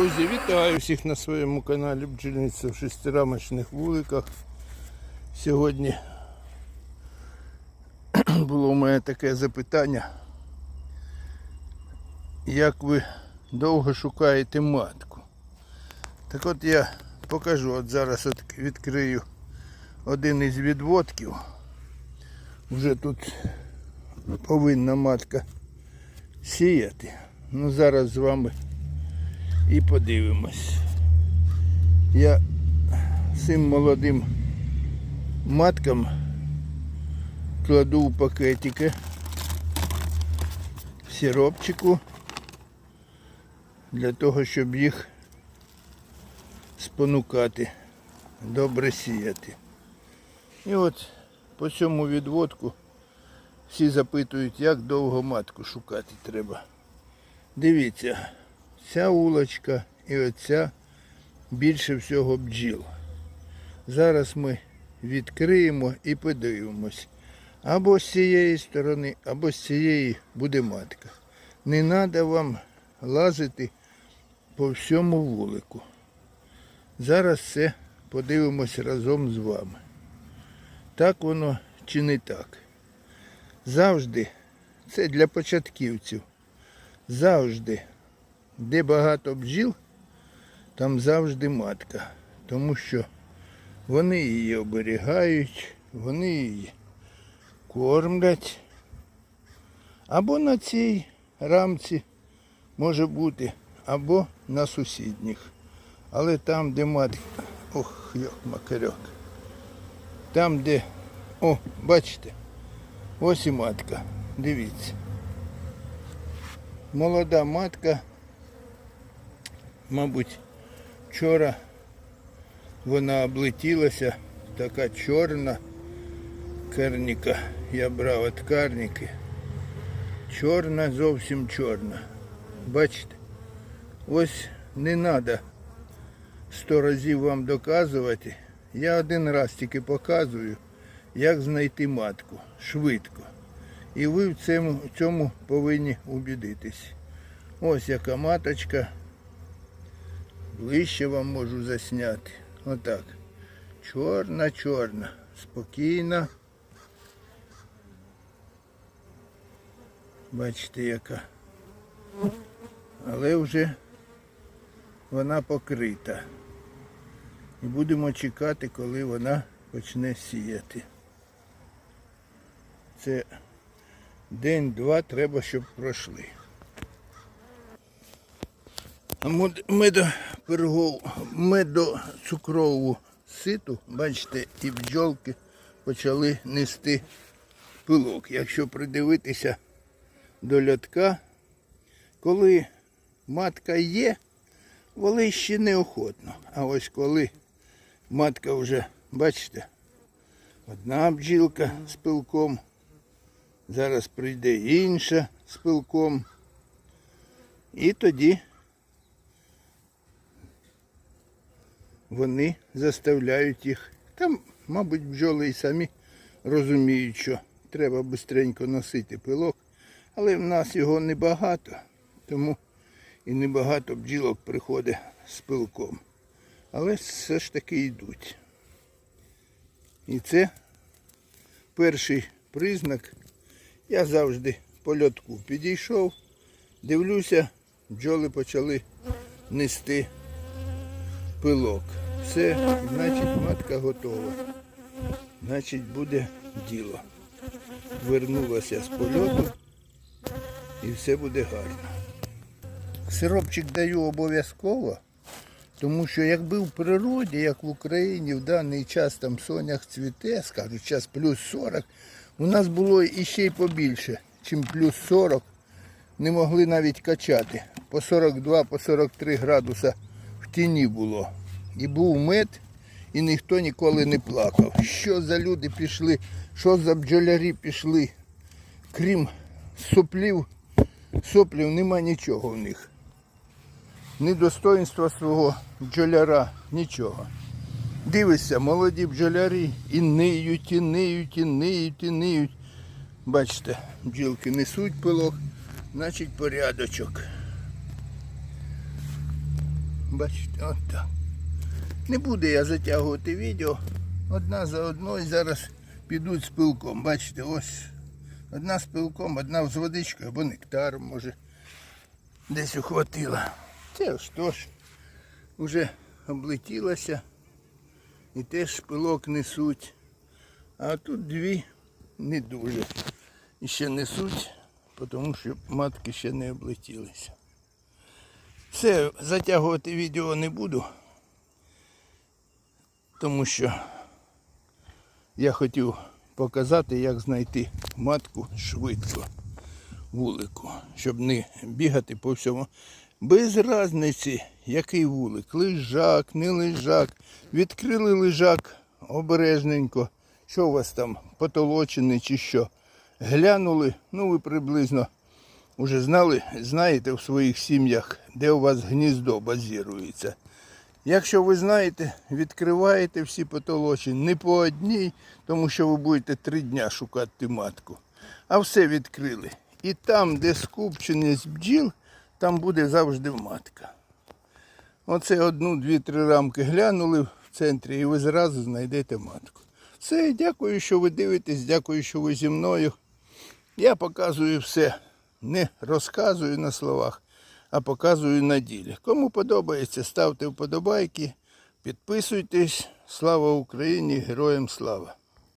Друзі, вітаю всіх на своєму каналі Бджільниця в шестирамочних вуликах. Сьогодні було у мене таке запитання. Як ви довго шукаєте матку? Так от я покажу, от зараз от відкрию один із відводків. Вже тут повинна матка сіяти. Ну зараз з вами і подивимось. Я цим молодим маткам кладу у пакетики в сиропчику для того, щоб їх спонукати, добре сіяти. І от по цьому відводку всі запитують, як довго матку шукати треба. Дивіться, ця улочка і оця більше всього бджіл. Зараз ми відкриємо і подивимось. Або з цієї сторони, або з цієї буде матка. Не треба вам лазити по всьому вулику. Зараз це подивимось разом з вами. Так воно чи не так. Завжди, це для початківців, завжди де багато бджіл, там завжди матка. Тому що вони її оберігають, вони її кормлять. Або на цій рамці може бути, або на сусідніх. Але там, де матка, ох, йок, макарьок. Там, де, о, бачите, ось і матка. Дивіться. Молода матка Мабуть, вчора вона облетілася, така чорна карніка. Я брав від карніки. Чорна, зовсім чорна. Бачите? Ось не треба сто разів вам доказувати. Я один раз тільки показую, як знайти матку швидко. І ви в цьому, в цьому повинні убідитись. Ось яка маточка. Ближче вам можу засняти. Отак. Чорна, чорна. Спокійна. Бачите, яка. Але вже вона покрита. І будемо чекати, коли вона почне сіяти. Це день-два треба, щоб пройшли. А медопергов, медоцукрову ситу, бачите, і бджолки почали нести пилок. Якщо придивитися до лятка, коли матка є, воли ще неохотно. А ось коли матка вже, бачите, одна бджілка з пилком, зараз прийде інша з пилком. І тоді вони заставляють їх. Там, мабуть, бджоли і самі розуміють, що треба швидко носити пилок, але в нас його небагато, тому і небагато бджілок приходить з пилком. Але все ж таки йдуть. І це перший признак. Я завжди по льотку підійшов, дивлюся, бджоли почали нести пилок. Все, значить матка готова. Значить буде діло. Вернулася з польоту і все буде гарно. Сиропчик даю обов'язково, тому що якби в природі, як в Україні, в даний час там сонях цвіте, скажуть, час плюс 40, у нас було іще й побільше, чим плюс 40. Не могли навіть качати. По 42, по 43 градуса тіні було. І був мед, і ніхто ніколи не плакав. Що за люди пішли, що за бджолярі пішли, крім соплів, соплів нема нічого в них. Ні достоинства свого бджоляра, нічого. Дивишся, молоді бджолярі і ниють, і ниють, і ниють, і ниють. Бачите, бджілки несуть пилок, значить порядочок. Бачите, от так. Не буду я затягувати відео. Одна за одною зараз підуть з пилком. Бачите, ось одна з пилком, одна з водичкою або нектаром, може, десь ухватила. Це то ж вже облетілася і теж пилок несуть. А тут дві не дуже. І ще несуть, тому що матки ще не облетілися. Все, затягувати відео не буду, тому що я хотів показати, як знайти матку швидко вулику, щоб не бігати по всьому. Без різниці, який вулик, лежак, не лежак. Відкрили лежак обережненько. Що у вас там, потолочений чи що? Глянули, ну ви приблизно вже знали, знаєте в своїх сім'ях, де у вас гніздо базірується. Якщо ви знаєте, відкриваєте всі потолочі не по одній, тому що ви будете три дня шукати матку, а все відкрили. І там, де скупченість бджіл, там буде завжди матка. Оце одну, дві, три рамки глянули в центрі, і ви зразу знайдете матку. Все, дякую, що ви дивитесь, дякую, що ви зі мною. Я показую все, не розказую на словах, а показую на ділі. Кому подобається, ставте вподобайки, підписуйтесь. Слава Україні! Героям слава!